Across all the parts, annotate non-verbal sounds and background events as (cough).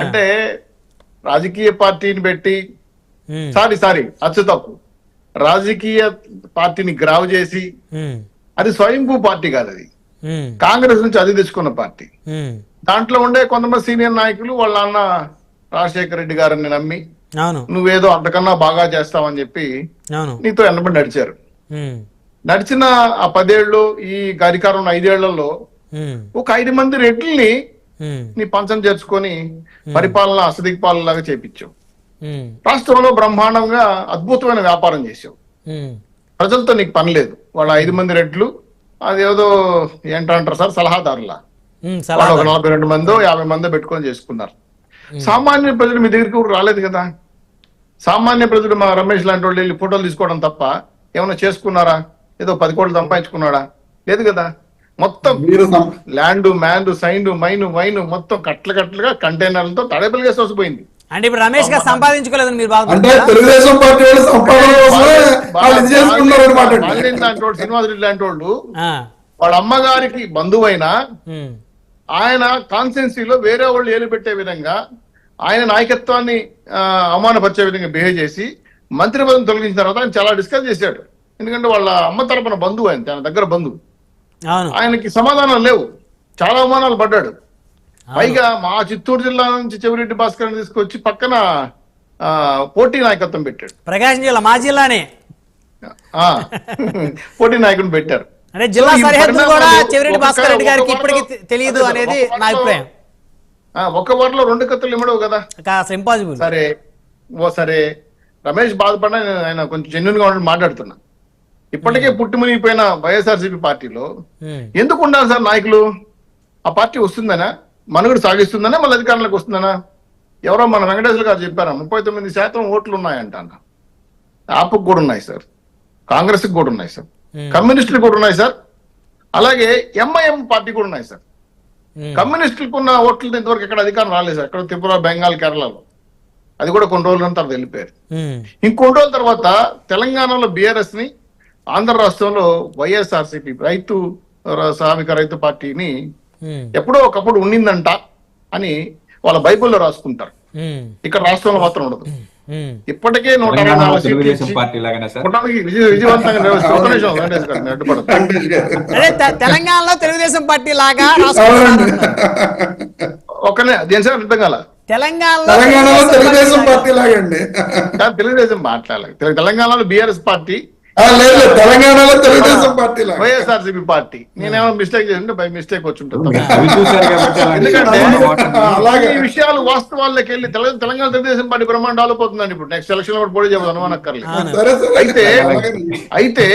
అంటే రాజకీయ పార్టీని పెట్టి సారీ సారీ అచ్చు తప్పు రాజకీయ పార్టీని గ్రావ్ చేసి అది స్వయంభూ పార్టీ కాదు అది. కాంగ్రెస్ నుంచి అది తెచ్చుకున్న పార్టీ. దాంట్లో ఉండే కొంతమంది సీనియర్ నాయకులు వాళ్ళ అన్న రాజశేఖర రెడ్డి గారిని నమ్మి నువ్వేదో అంతకన్నా బాగా చేస్తావని చెప్పి నీతో ఎన్నబడి నడిచారు? నడిచిన ఆ పదేళ్ళు ఈ అధికారం ఐదేళ్ళలో ఒక ఐదు మంది రెడ్లని నీ పంచం చేర్చుకొని పరిపాలన అసదిక్పాలన లాగా చేపించావు రాష్ట్రంలో బ్రహ్మాండంగా అద్భుతమైన వ్యాపారం చేసావు ప్రజలతో నీకు పని లేదు. వాళ్ళ ఐదు మంది రెడ్లు అదేదో ఏంటంటారు సార్ సలహాదారులా. ఒక నలభై రెండు మందో యాభై మందో పెట్టుకొని చేసుకున్నారు. సామాన్య ప్రజలు మీ దగ్గరికి కూడా రాలేదు కదా. సామాన్య ప్రజలు మా రమేష్ లాంటి వాళ్ళు వెళ్ళి ఫోటోలు తీసుకోవడం తప్ప ఏమైనా చేసుకున్నారా? ఏదో పది కోట్లు సంపాదించుకున్నాడా? లేదు కదా. మొత్తం ల్యాండ్ మ్యాండ్ సైండ్ మైన్ వైన్ మొత్తం కట్ల కట్లుగా కంటైనర్లతో తడబులుగా సోసిపోయింది. అంటే ఇప్పుడు రమేష్ గారు సంపాదించుకోలేదని మీరు అంటే తెలుగుదేశం పార్టీ వాళ్ళు వాళ్ళు శ్రీనివాస్ రెడ్డి లాంటి అమ్మగారికి బంధువైనా ఆయన కాన్స్టెన్సీలో వేరే వాళ్ళు ఏలు పెట్టే విధంగా ఆయన నాయకత్వాన్ని అవమానపరిచే విధంగా బిహేవ్ చేసి మంత్రి పదవిని తొలగించిన తర్వాత ఆయన చాలా డిస్కస్ చేశాడు. ఎందుకంటే వాళ్ళ అమ్మ తరపున బంధువు ఆయన తన దగ్గర బంధువు. ఆయనకి సమాధానం లేవు. చాలా అవమానాలు పడ్డాడు. పైగా మా చిత్తూరు జిల్లా నుంచి చెవిరెడ్డి భాస్కర్ తీసుకొచ్చి పక్కన పోటీ నాయకత్వం పెట్టాడు. ప్రకాశం జిల్లా మా జిల్లానే. పోటీ నాయకుడిని పెట్టారు. అంటే జిల్లా సో ఈ సరిహద్దులు కూడా చెవిరెడ్డి ఒక- భాస్కర్ రెడ్డి గారికి ఒక ఇప్పటికీ తెలియదు అనేది ఒక నా అభిప్రాయం. ఆ, ఒక్క వారిలో రెండు కత్తులు ఇమ్మడవు కదా. ఇంపాసిబుల్ సరే ఓ సరే రమేష్ బాధపడినా నేను ఆయన కొంచెం జెన్యున్గా మాట్లాడుతున్నా. ఇప్పటికే పుట్టి మునిగిపోయిన వైఎస్ఆర్సీపీ పార్టీలో ఎందుకు ఉండాలి సార్ నాయకులు? ఆ పార్టీ వస్తుందనా? మనుగడ సాగిస్తుందనా? మళ్ళీ అధికారంలోకి వస్తుందనా? ఎవరో మన వెంకటేశ్వర గారు చెప్పారా ముప్పై తొమ్మిది శాతం ఓట్లు ఉన్నాయంట అన్న ఆప్కు కూడా ఉన్నాయి సార్. కాంగ్రెస్ కూడా ఉన్నాయి సార్. కమ్యూనిస్టులు కూడా ఉన్నాయి సార్. అలాగే ఎంఐఎం పార్టీ కూడా ఉన్నాయి సార్. కమ్యూనిస్టులకు ఉన్న ఓట్లతో ఇంతవరకు ఎక్కడ అధికారం రాలేదు సార్. ఎక్కడ త్రిపుర బెంగాల్ కేరళలో. అది కూడా కొన్ని రోజుల తర్వాత వెళ్ళిపోయారు. ఇంకొన్ని రోజుల తర్వాత తెలంగాణలో బీఆర్ఎస్ని ఆంధ్ర రాష్ట్రంలో వైఎస్ఆర్సీపీ రైతు శ్రామిక రైతు పార్టీని ఎప్పుడో ఒకప్పుడు ఉండిందంట అని వాళ్ళ బైబిల్లో రాసుకుంటారు. ఇక్కడ రాష్ట్రంలో మాత్రం ఉండదు. ఇప్పటికే నూట తెలంగాణలో తెలుగుదేశం పార్టీ లాగా ఒక్కనే దేని సార్ అర్థం కాల? తెలంగాణలో తెలుగుదేశం లాగా. పార్టీ లాగండి తెలుగుదేశం మాట్లాడాలి తెల- తెలంగాణలో బీఆర్ఎస్ పార్టీ లేదు లేదు, తెలంగాణలో తెలుగుదేశం పార్టీ వైఎస్ఆర్సీపీ పార్టీ. నేనేమో మిస్టేక్ చేసింటే బై మిస్టేక్ వచ్చి. అలాగే ఈ విషయాలు వాస్తవాల్లోకి వెళ్ళి తెల- తెలంగాణ తెలుగుదేశం పార్టీ అవుతుందండి ఇప్పుడు నెక్స్ట్ ఎలక్షన్ కూడా పోటీ చేయదు అనుమానక్కర్లేదు అయితే. అయితే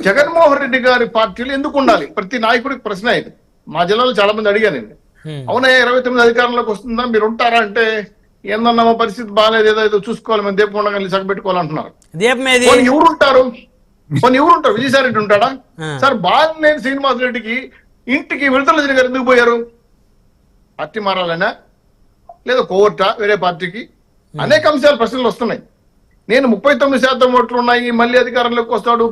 జగన్మోహన్ రెడ్డి గారి పార్టీలు ఎందుకు ఉండాలి? ప్రతి నాయకుడికి ప్రశ్న ఇది. మా జిల్లాలో చాలా మంది అడిగానండి. అవునా ఇరవై తొమ్మిది అధికారంలోకి వస్తుందా? మీరు ఉంటారా అంటే ఏందన్నా పరిస్థితి బాగాలేదు ఏదో ఏదో చూసుకోవాలి మేము దీపం ఉండగా సగబెట్టుకోవాలంటున్నారు దీపం ఎవరు ఉంటారు పోనీ ఎవరు ఉంటారు విజయసాయి రెడ్డి ఉంటాడా. సార్ బాలినేని శ్రీనివాస్ రెడ్డికి ఇంటికి జరిగి గారు ఎందుకు పోయారు? పార్టీ మారాలనా? లేదా కోవర్టా వేరే పార్టీకి? అనేక అంశాలు ప్రశ్నలు వస్తున్నాయి. నేను ముప్పై తొమ్మిది శాతం ఓట్లు ఉన్నాయి మళ్ళీ అధికారంలోకి వస్తాడు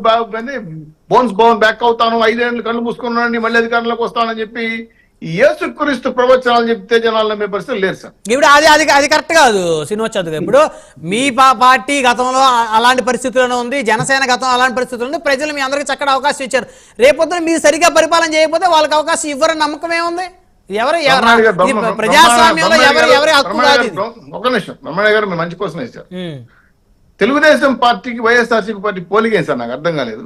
బోన్స్ బోన్ బ్యాక్ అవుతాను ఐదేళ్ళు కళ్ళు మూసుకున్నాను మళ్ళీ అధికారంలోకి వస్తానని చెప్పి యేసుక్రీస్తు ప్రవచనాలు చెప్తే జనాలు నమ్మే పరిస్థితి లేరు సార్. ఇప్పుడు అది అది అది కరెక్ట్ కాదు శ్రీనివాస్. ఇప్పుడు మీ పార్టీ గతంలో అలాంటి పరిస్థితుల్లో ఉంది జనసేన గతంలో అలాంటి పరిస్థితుల్లో ఉంది ప్రజలు మీ అందరికీ చక్కటి అవకాశం ఇచ్చారు. రేపొద్దున మీరు సరిగా పరిపాలన చేయకపోతే వాళ్ళకి అవకాశం ఇవ్వరని నమ్మకం ఏముంది? ఎవరు ప్రజాస్వామ్యంలో ఎవరు ఎవరి హక్కు కాదు. ఒక నిమిషం. బ్రహ్మణ గారు మంచి వేశారు. ఉమ్, తెలుగుదేశం పార్టీకి వైఎస్ఆర్సీపీ పార్టీ పోలింగ్ వేశారు నాకు అర్థం కాలేదు.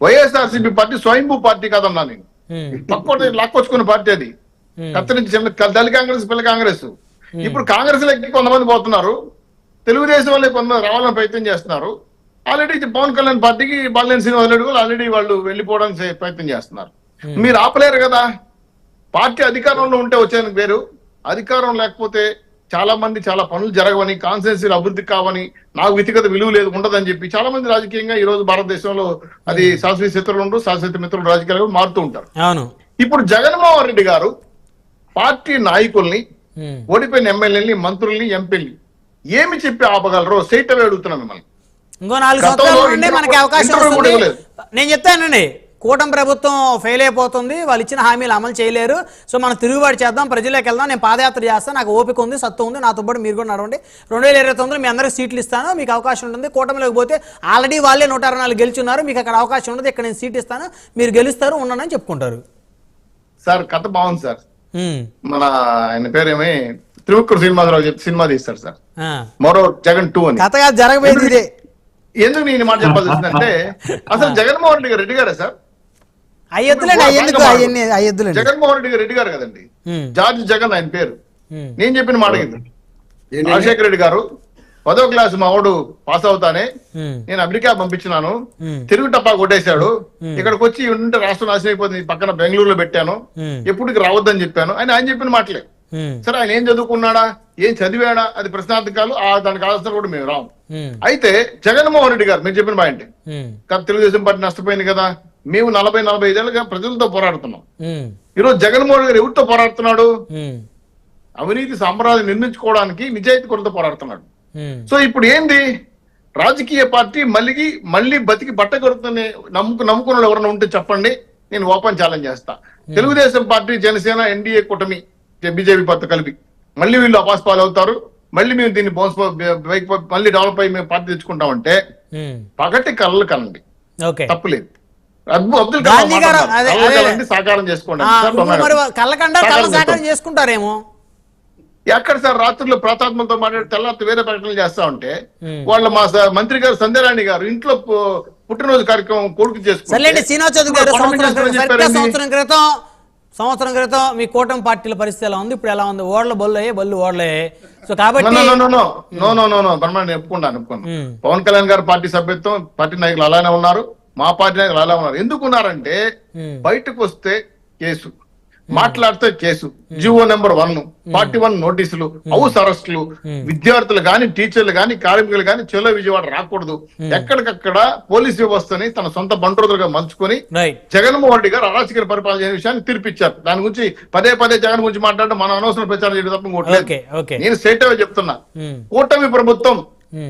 వైఎస్ఆర్సీపీ పార్టీ స్వయంభూ పార్టీ కాదన్నా నేను. పక్కోటి లాక్కొచ్చుకున్న పార్టీ అది. కత్తిరించి దళి కాంగ్రెస్ పిల్ల కాంగ్రెస్. ఇప్పుడు కాంగ్రెస్ లెక్కి కొంతమంది పోతున్నారు. తెలుగుదేశం వాళ్ళే కొంతమంది రావాలని ప్రయత్నం చేస్తున్నారు. ఆల్రెడీ పవన్ కళ్యాణ్ పార్టీకి బాలినేని శ్రీనివాస్ రెడ్డి కూడా ఆల్రెడీ వాళ్ళు వెళ్ళిపోవడానికి ప్రయత్నం చేస్తున్నారు. మీరు ఆపలేరు కదా. పార్టీ అధికారంలో ఉంటే వచ్చేందుకు వేరు. అధికారం లేకపోతే చాలా మంది చాలా పనులు జరగవని కాన్స్టిట్యూన్సీలు అభివృద్ధి కావని నాకు వ్యక్తిగత విలువ లేదు ఉండదని చెప్పి చాలా మంది రాజకీయంగా ఈ రోజు భారతదేశంలో అది శాశ్వత శత్రువులు ఉండరు శాశ్వత మిత్రులు రాజకీయాలు మారుతూ ఉంటారు. అవును. ఇప్పుడు జగన్మోహన్ రెడ్డి గారు పార్టీ నాయకుల్ని ఉమ్. ఓడిపోయిన ఎమ్మెల్యేని మంత్రుల్ని ఎంపీల్ని ఏమి చెప్పి ఆపగలరో సైట్ అడుగుతున్నాం మిమ్మల్ని. ఇంకో నాలుగు సంవత్సరాలు మనకి అవకాశం. నేను చెప్తానండి కూటమి ప్రభుత్వం ఫెయిల్ అయిపోతుంది. వాళ్ళు ఇచ్చిన హామీలు అమలు చేయలేరు. సో మనం తిరుగుబాటు చేద్దాం. ప్రజల్లోకి వెళ్దాం. నేను పాదయాత్ర చేస్తాను నాకు ఓపిక ఉంది సత్తు ఉంది. నాతో పాటు మీరు కూడా నడవండి. రెండు వేల ఇరవై తొమ్మిదిలో మీ అందరికి సీట్లు ఇస్తాను. మీకు అవకాశం ఉంటుంది. కూటమిలోకి పోతే ఆల్రెడీ వాళ్ళే నూట అరవై నాలుగు గెలుచున్నారు. మీకు అక్కడ అవకాశం ఉండదు. ఇక్కడ నేను సీట్ ఇస్తాను. మీరు గెలుస్తారు ఉండను అని చెప్పుకుంటారు. సార్ కథ బాగుంది సార్. మన ఆయన పేరేమి త్రివిక్ర శ్రీనివాసరావు చెప్పి సినిమా తీస్తాడు సార్. మరో జగన్ టూ అని. కథగా జరగబోయేది ఇదే. ఎందుకు నేను మాట చెప్పాల్సి వచ్చిందంటే (laughs) అసలు జగన్మోహన్ రెడ్డి గారు రెడ్డి గారే సార్? అయ్యొద్దులేండి అయ్యెందుకు అయ్యన్ని అయ్యొద్దులేండి. జగన్మోహన్ రెడ్డి గారు రెడ్డి గారు కదండి జార్జ్ జగన్ ఆయన పేరు. నేను చెప్పిన మాట? రాజశేఖర రెడ్డి గారు పదో క్లాస్ మా వాడు పాస్ అవుతానే నేను అమెరికా పంపించినాను. తిరుగు టప్పా కొట్టేశాడు. ఇక్కడికి వచ్చి ఉంటే రాష్ట్రం నాశనం అయిపోతుంది. పక్కన బెంగళూరులో పెట్టాను. ఎప్పటికి రావద్దని చెప్పాను. ఆయన ఆయన చెప్పిన మాటలే. సరే ఆయన ఏం చదువుకున్నాడా? ఏం చదివాడా? అది ప్రశ్నార్థకాలు. ఆ దానికి ఆలోచన కూడా మేము రాము. అయితే జగన్మోహన్ రెడ్డి గారు మీరు చెప్పిన పాయింట్ తెలుగుదేశం పార్టీ నష్టపోయింది కదా. మేము నలభై నలభై ఐదేళ్ళుగా ప్రజలతో పోరాడుతున్నాం. ఈరోజు జగన్మోహన్ గారు ఎవరితో పోరాడుతున్నాడు? అవినీతి సామ్రాజ్యం నిర్మించుకోవడానికి నిజాయితీ కొరత పోరాడుతున్నాడు. సో ఇప్పుడు ఏంది? రాజకీయ పార్టీ మళ్ళీ మళ్ళీ బతికి బట్ట కొడుతుంది నమ్ముకు నమ్ముకున్న వాళ్ళు ఎవరైనా ఉంటే చెప్పండి. నేను ఓపెన్ ఛాలెంజ్ చేస్తా. తెలుగుదేశం పార్టీ జనసేన ఎన్డీఏ కూటమి బీజేపీ పార్టీ కలిపి మళ్ళీ వీళ్ళు అపాస్పాలు అవుతారు. మళ్ళీ మేము దీన్ని బౌన్స్ మళ్ళీ డెవలప్ అయ్యి మేము పార్టీ తెచ్చుకుంటామంటే. పగటి కళ్ళు కనండి తప్పులేదు. చేసుకుంటారేమో? ఎక్కడ సార్ రాత్రుల్లో ప్రతాపంతో మాట్లాడి తెల్లారి వేరే ప్రకటనలు చేస్తా ఉంటే వాళ్ళు మా మంత్రి గారు సంధ్యారాణి గారు ఇంట్లో పుట్టినరోజు కార్యక్రమం కొడుకు చేసుకుంటే సంవత్సరం క్రితం సంవత్సరం క్రితం మీ కూటమి పార్టీల పరిస్థితి ఎలా ఉంది? ఇప్పుడు ఎలా ఉంది? ఓడల బొల్లు అయ్యే బొల్లు ఓడలే సో కాబట్టి నో నో నో నో బ్రహ్మాండ చెప్పుకుంటాను పవన్ కళ్యాణ్ గారు పార్టీ సభ్యత్వం పార్టీ నాయకులు అలానే ఉన్నారు. మా పార్టీ నాయకులు అలా ఉన్నారు. ఎందుకు ఉన్నారంటే Hmm. బయటకు వస్తే కేసు మాట్లాడితే case GO number one forty one నోటీసులు హౌస్ అరెస్టులు విద్యార్థులు గాని టీచర్లు గాని కార్మికులు గాని చెలో విజయవాడ రాకూడదు. ఎక్కడికక్కడ పోలీస్ వ్యవస్థని తన సొంత బంట్రోదులుగా మంచుకొని జగన్మోహన్ రెడ్డి గారు అరాచక పరిపాలన చేయని విషయాన్ని తీర్పిచ్చారు. దాని గురించి పదే పదే జగన్ గురించి మాట్లాడడం మనం అనవసరం ప్రచారం చేయడం తప్ప నేను స్ట్రైట్ అవే చెప్తున్నా. కూటమి ప్రభుత్వం.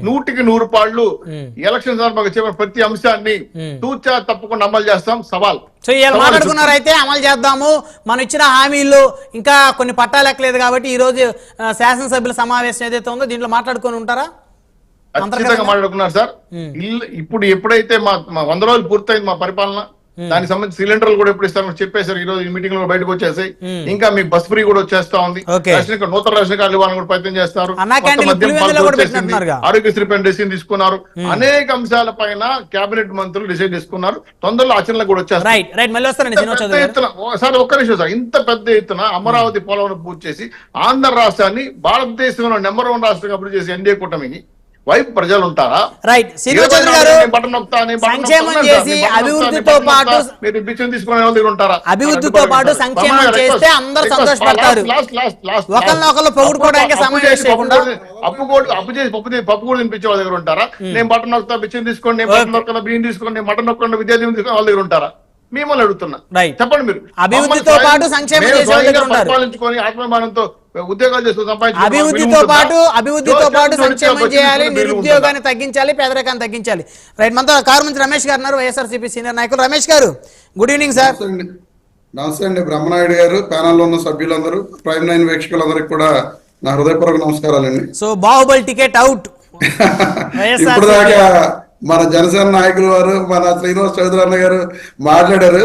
నూటికి నూరు పాళ్ళు Hmm. ఎలక్షన్ సందర్భంగా చెప్పిన ప్రతి అంశాన్ని. తూచా తప్పకుండా అమలు చేస్తాం. సవాల్. సో ఇవాళ మాట్లాడుకున్నారు అయితే అమలు చేద్దాము. మనం ఇచ్చిన హామీలు ఇంకా కొన్ని పట్టాలు ఎక్కలేదు కాబట్టి ఈ రోజు శాసనసభ్యుల సమావేశం ఏదైతే ఉందో దీంట్లో మాట్లాడుకొని ఉంటారా? ఖచ్చితంగా మాట్లాడుకున్నారు సార్. ఇల్లు ఇప్పుడు ఎప్పుడైతే మా మా వంద రోజులు పూర్తయింది మా పరిపాలన దానికి సంబంధించి సిలిండర్లు కూడా ఎప్పుడు ఇస్తామని చెప్పేశారు. ఈ రోజు ఈ మీటింగ్లో బయటకు వచ్చేసాయి ఇంకా మీకు బస్ ఫ్రీ కూడా వచ్చేస్తా ఉంది. రేషన్ నూతన రేషన్ కార్డు ఇవ్వాలని కూడా ప్రయత్నం చేస్తారు. ఆరోగ్యశ్రీ పైన డెసిషన్ తీసుకున్నారు. అనేక అంశాల పైన కేబినెట్ మంత్రులు డిసైడ్ చేసుకున్నారు. తొందరలో ఆచరణలో కూడా వచ్చేస్తారు ఎత్తున సార్ ఒక్క నిమిషం సార్. ఇంత పెద్ద ఎత్తున అమరావతి పోలవరం పూర్తి చేసి ఆంధ్ర రాష్ట్రాన్ని భారతదేశంలో నెంబర్ వన్ రాష్ట్రంగా అభివృద్ధి చేసి ఎన్డీఏ కూటమికి వైపు ప్రజలు ఉంటారా రైట్ అభివృద్ధితో పాటు మీరు తీసుకునే ఉంటారా? అభివృద్ధితో పాటు సంక్షేమం చేస్తే సంతోషపడతారు. పొగుడుకోవడానికి అప్పు అప్పు చేసి పప్పు పప్పు కూడా తినిపించే వాళ్ళ దగ్గర ఉంటారా? Hmm. నేను బట్టన్ నొక్కుతా బిచ్చం తీసుకోండి నేను బట్టన్ నొక్కల బియ్యం తీసుకోండి నేను మటన్ నొక్కండి విద్యార్థి తీసుకుని వాళ్ళ దగ్గర ఉంటారా? మిమ్మల్ని అడుగుతున్నా. చెప్పండి మీరు. అభివృద్ధితో పాటు సంక్షేమం పరిపాలించుకొని ఆత్మమానంతో ఉద్యోగాలు సంపాదించుకుని అభివృద్ధితో పాటు అభివృద్ధితో పాటు సంక్షేమం చేయాలి నిరుద్యోగాన్ని తగ్గించాలి పేదరికాన్ని తగ్గించాలి. రైట్ మనతో కారు మంత్రి రమేష్ గారు ఉన్నారు వైఎస్ఆర్సీపీ సీనియర్ నాయకులు. రమేష్ గారు గుడ్ ఈవినింగ్ సార్ నమస్తే అండి. బ్రహ్మనాయుడు గారు ప్యానల్లో ఉన్న సభ్యులందరూ ప్రైమ్ నైన్ వీక్షకులందరికీ కూడా నా హృదయపూర్వక నమస్కారాలండి. సో బాహుబలి టికెట్ అవుట్ ఇప్పుడు దాకా మన జనసేన నాయకులు వారు మన శ్రీనివాస్ చౌదరి అన్న గారు మాట్లాడారు.